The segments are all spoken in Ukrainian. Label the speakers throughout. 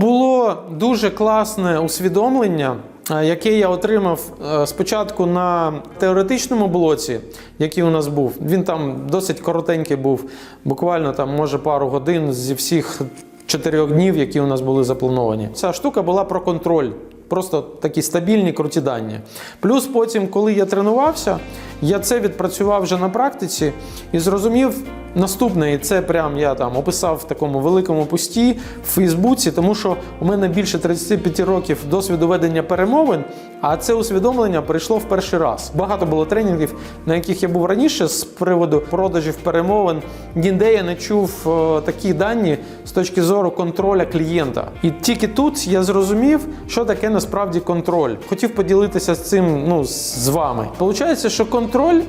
Speaker 1: було дуже класне усвідомлення, е, яке я отримав е, спочатку на теоретичному блоці, який у нас був. Він там досить коротенький був, буквально там, може, пару годин зі всіх чотирьох днів, які у нас були заплановані. Ця штука була про контроль. Просто такі стабільні, круті дані. Плюс потім, коли я тренувався, я це відпрацював вже на практиці і зрозумів наступне, і це прям я там описав в такому великому пості в Фейсбуці, тому що у мене більше 35 років досвіду ведення перемовин, а це усвідомлення прийшло в перший раз. Багато було тренінгів, на яких я був раніше з приводу продажів перемовин. Ніде я не чув е, такі дані з точки зору контроля клієнта. І тільки тут я зрозумів, що таке насправді контроль. Хотів поділитися з цим ну, з вами. Получається, що контроль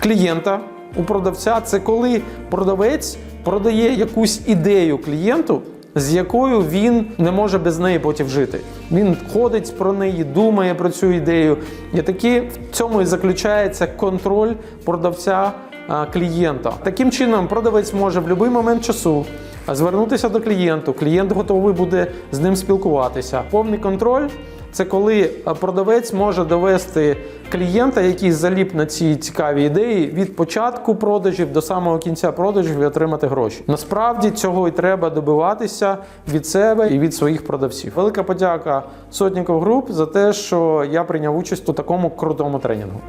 Speaker 1: клієнта у продавця це коли продавець продає якусь ідею клієнту. З якою він не може без неї потім жити. Він ходить про неї, думає про цю ідею. І таки в цьому і заключається контроль продавця клієнта. Таким чином, продавець може в будь-який момент часу звернутися до клієнту. Клієнт готовий буде з ним спілкуватися. Повний контроль це коли продавець може довести клієнта, який заліп на ці цікаві ідеї, від початку продажів до самого кінця продажів і отримати гроші. Насправді цього і треба добиватися від себе і від своїх продавців. Велика подяка Сотніков Груп за те, що я прийняв участь у такому крутому тренінгу.